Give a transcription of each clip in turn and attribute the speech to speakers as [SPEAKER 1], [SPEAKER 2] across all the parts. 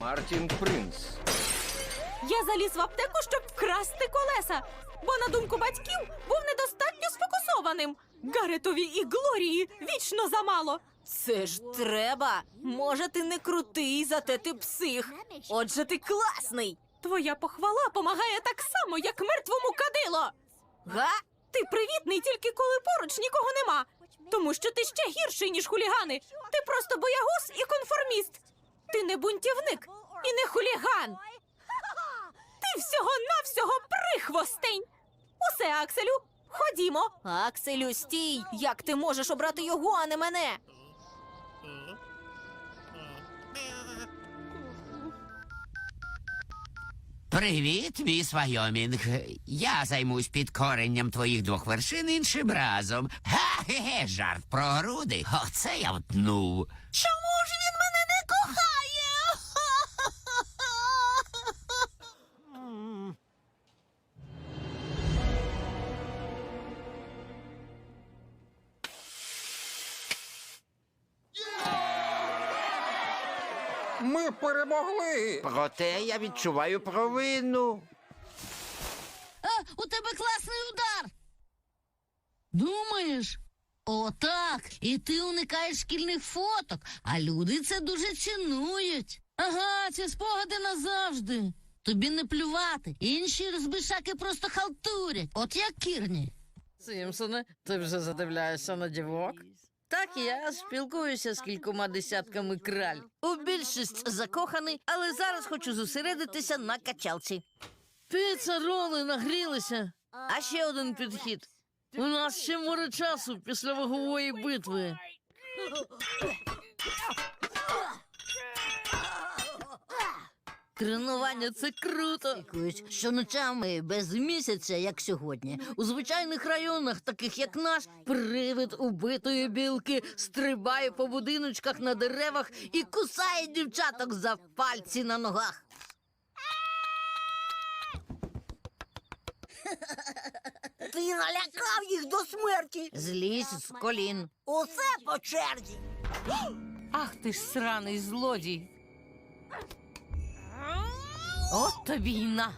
[SPEAKER 1] Мартін Принц.
[SPEAKER 2] Я заліз в аптеку, щоб вкрасти колеса, бо, на думку батьків, був недостатньо сфокусованим. Гаретові і Глорії вічно замало. Це ж треба. Може, ти не крутий, зате ти псих. Отже, ти класний. Твоя похвала помагає так само, як мертвому кадило. Га? Ти привітний тільки коли поруч нікого нема. Тому що ти ще гірший, ніж хулігани. Ти просто боягуз і конформіст. Ти не бунтівник і не хуліган. Ти всього-навсього прихвостень. Усе, Акселю, ходімо. Акселю, стій! Як ти можеш обрати його, а не мене?
[SPEAKER 3] Привіт, міс Вайомінг. Я займусь підкоренням твоїх двох вершин іншим разом. Га-ге-ге, жарт про груди. Оце я втнув.
[SPEAKER 2] Чому
[SPEAKER 1] Ми перемогли. Проте я відчуваю провину.
[SPEAKER 4] А, у тебе класний удар. Думаєш? Отак. І ти уникаєш шкільних фоток, а люди це дуже цінують. Ага, ці спогади назавжди. Тобі не плювати. Інші розбишаки просто халтурять. От як кірні.
[SPEAKER 5] Сімпсоне, ти вже задивляєшся на дівок? Так, я спілкуюся з кількома десятками краль. У більшість закоханий, але зараз хочу зосередитися на качалці. Піца роли нагрілися. А ще один підхід. У нас ще море часу після вагової битви. Тренування це круто.
[SPEAKER 4] Що ночами без місяця, як сьогодні.
[SPEAKER 5] У звичайних районах, таких як наш, привид убитої білки стрибає по будиночках на деревах і кусає дівчаток за пальці на ногах.
[SPEAKER 4] Ти налякав їх до смерті.
[SPEAKER 5] Злізь з колін.
[SPEAKER 4] Усе по черзі.
[SPEAKER 2] Ах ти ж сраний злодій. От тобі й на.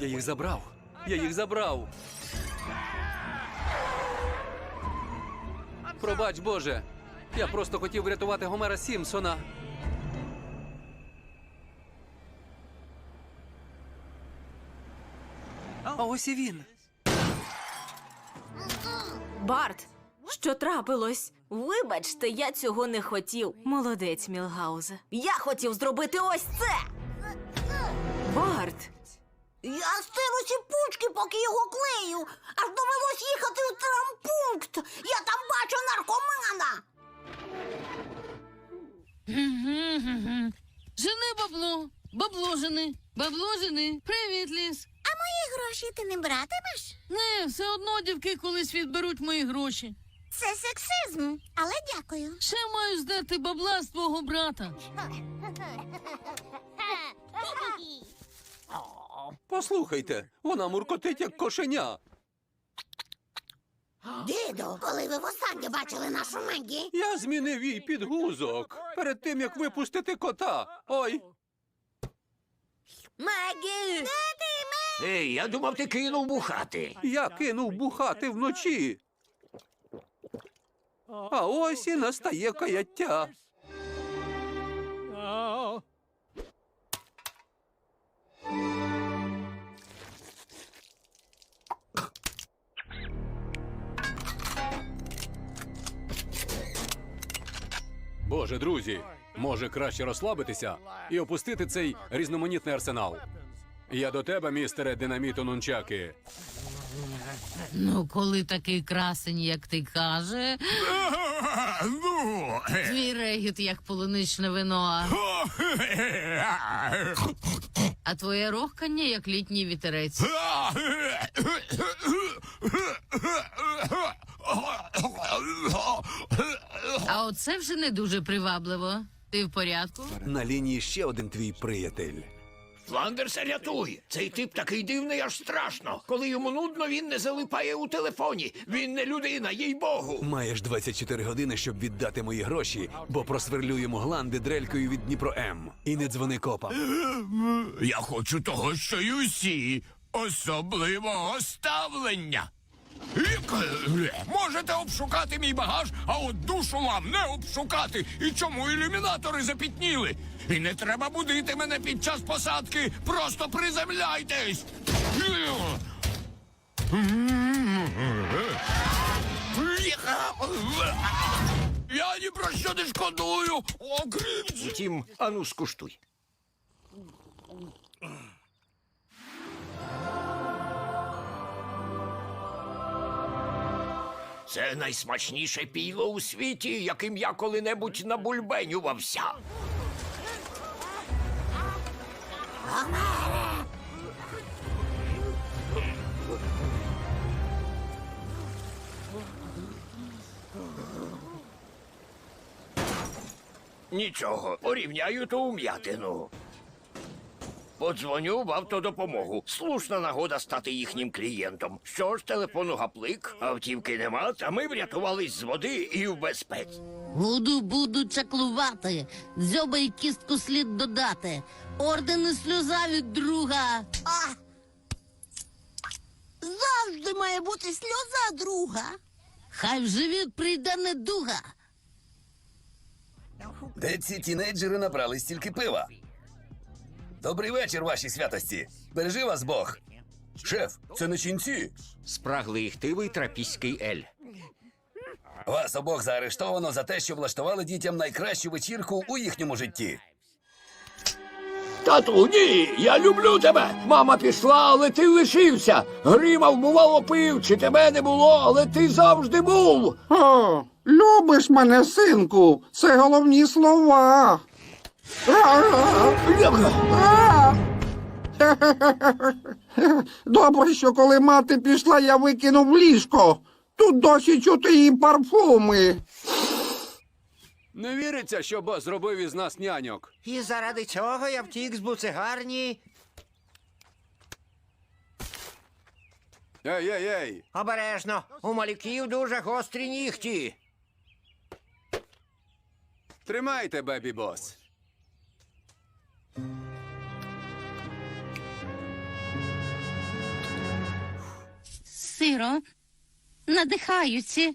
[SPEAKER 6] Я їх забрав. Я їх забрав. Пробач, Боже. Я просто хотів врятувати Гомера Сімпсона. А ось і він.
[SPEAKER 2] Барт, що трапилось? Вибачте, я цього не хотів. Молодець, Мілгаузе. Я хотів зробити ось це. Барт,
[SPEAKER 4] Я стив усі пучки, поки його клею. Аж довелось їхати в травмпункт. Я там бачу наркомана.
[SPEAKER 5] Жени бабло, бабло жени, бабло жени. Привіт, ліс.
[SPEAKER 4] А мої гроші ти не братимеш?
[SPEAKER 5] Не, все одно дівки колись відберуть мої гроші.
[SPEAKER 4] Це сексизм, але дякую.
[SPEAKER 5] Ще маю здати бабла з твого брата.
[SPEAKER 6] Послухайте, вона муркотить як кошеня.
[SPEAKER 4] Діду, коли ви востаннє бачили нашу Мегі?
[SPEAKER 6] Я змінив їй підгузок перед тим, як випустити кота. Ой,
[SPEAKER 4] Мегі! Де ти,
[SPEAKER 3] Ей, я думав, ти кинув бухати.
[SPEAKER 6] я кинув бухати вночі. А ось і настає каяття. Боже, друзі, може краще розслабитися і опустити цей різноманітний арсенал. Я до тебе, містере Динаміто Нунчаки.
[SPEAKER 7] Ну, коли такий красень, як ти каже,
[SPEAKER 3] Ну,
[SPEAKER 7] твій регіт як полуничне вино, а твоє рохкання як літній вітерець. А оце вже не дуже привабливо. Ти в порядку?
[SPEAKER 6] На лінії ще один твій приятель.
[SPEAKER 8] Фландерса рятуй! Цей тип такий дивний, аж страшно. Коли йому нудно, він не залипає у телефоні. Він не людина, їй богу.
[SPEAKER 6] Маєш 24 години, щоб віддати мої гроші, бо просверлю йому гланди дрелькою від Дніпро М. І не дзвони копам.
[SPEAKER 9] Я хочу того, що й усі. Особливого ставлення. Можете обшукати мій багаж, а от душу вам не обшукати. І чому ілюмінатори запітніли? І не треба будити мене під час посадки. Просто приземляйтесь. Я ні про що не шкодую, окрім
[SPEAKER 1] Втім, ану скуштуй.
[SPEAKER 8] Це найсмачніше піло у світі, яким я коли-небудь набульбенювався. Нічого, порівняю ту ум'ятину. Подзвоню в автодопомогу. Слушна нагода стати їхнім клієнтом. Що ж, телефону гаплик, автівки нема, та ми врятувались з води і в безпеці.
[SPEAKER 5] Буду, буду чаклувати. Дзьоба й кістку слід додати. Орден і сльоза від друга.
[SPEAKER 4] А! Завжди має бути сльоза друга.
[SPEAKER 5] Хай в живіт прийде недуга.
[SPEAKER 10] Де ці тінейджери набрали стільки пива? Добрий вечір, ваші святості. Бережи вас Бог. Шеф, це не ченці.
[SPEAKER 1] Спраглий хтивий трапіський ель.
[SPEAKER 10] Вас обох заарештовано за те, що влаштували дітям найкращу вечірку у їхньому житті.
[SPEAKER 8] Тату, ні, я люблю тебе. Мама пішла, але ти лишився. Гримав, бувало, пив, чи тебе не було, але ти завжди був.
[SPEAKER 11] О, любиш мене, синку. Це головні слова. Добре, що коли мати пішла, я викинув ліжко. Тут досі чути її парфуми.
[SPEAKER 6] Не віриться, що бос зробив із нас няньок.
[SPEAKER 1] І заради цього я втік з буцегарні.
[SPEAKER 6] Ей, ей, ей!
[SPEAKER 1] Обережно, у малюків дуже гострі нігті.
[SPEAKER 6] Тримайте, бебі бос.
[SPEAKER 7] Сиро, надихаються.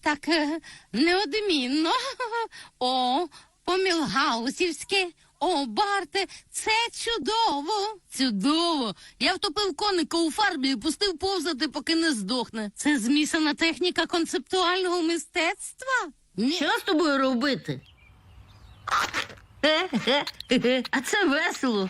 [SPEAKER 7] Так е, неодмінно. О, помілгаусівське. О, Барте, це чудово. Чудово. Я втопив коника у фарбі і пустив повзати, поки не здохне. Це змішана техніка концептуального мистецтва.
[SPEAKER 5] Що з тобою робити? Хе-хе-хе. А це весело.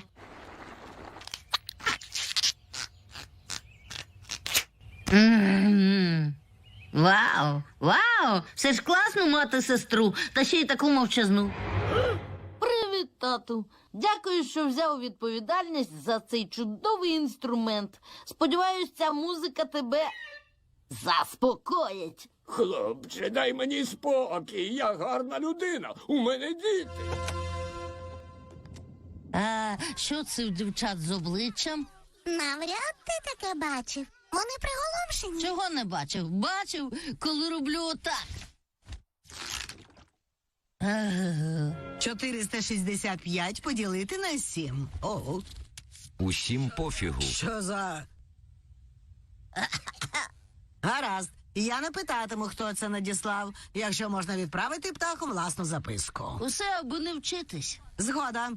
[SPEAKER 5] Вау, вау! Все ж класно мати сестру, та ще й таку мовчазну. Привіт, тату. Дякую, що взяв відповідальність за цей чудовий інструмент. Сподіваюсь, ця музика тебе заспокоїть.
[SPEAKER 8] Хлопче, дай мені спокій. Я гарна людина. У мене діти.
[SPEAKER 5] А що це у дівчат з обличчям?
[SPEAKER 4] Навряд ти таке бачив. Вони приголомшені.
[SPEAKER 5] Чого не бачив? Бачив, коли роблю отак. Ага.
[SPEAKER 12] 465 поділити на 7. О,
[SPEAKER 1] Усім пофігу.
[SPEAKER 12] що за. Гаразд. Я не питатиму, хто це надіслав, якщо можна відправити птаху власну записку.
[SPEAKER 5] Усе, аби не вчитись.
[SPEAKER 12] Згода.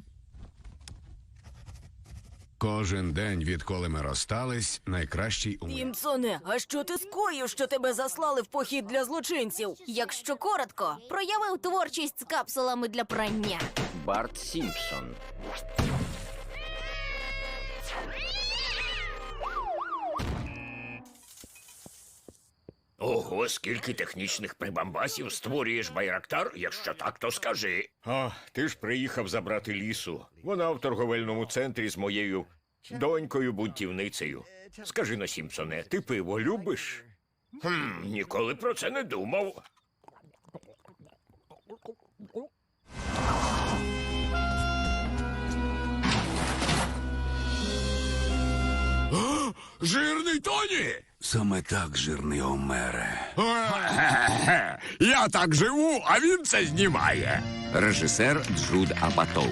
[SPEAKER 6] Кожен день, відколи ми розстались, найкращий у
[SPEAKER 2] Тімсоне, а що ти скоїв, що тебе заслали в похід для злочинців? Якщо коротко, проявив творчість з капсулами для прання.
[SPEAKER 1] Барт Сімпсон.
[SPEAKER 8] Ого, скільки технічних прибамбасів створюєш байрактар, якщо так, то скажи.
[SPEAKER 13] А, ти ж приїхав забрати лісу. Вона в торговельному центрі з моєю донькою бунтівницею. Скажи на Сімпсоне, ти пиво любиш?
[SPEAKER 8] Хм, ніколи про це не думав.
[SPEAKER 9] Жирний Тоні?
[SPEAKER 14] Саме так, жирний Омере.
[SPEAKER 9] Я так живу, а він це знімає. Режисер Джуд Апатоу.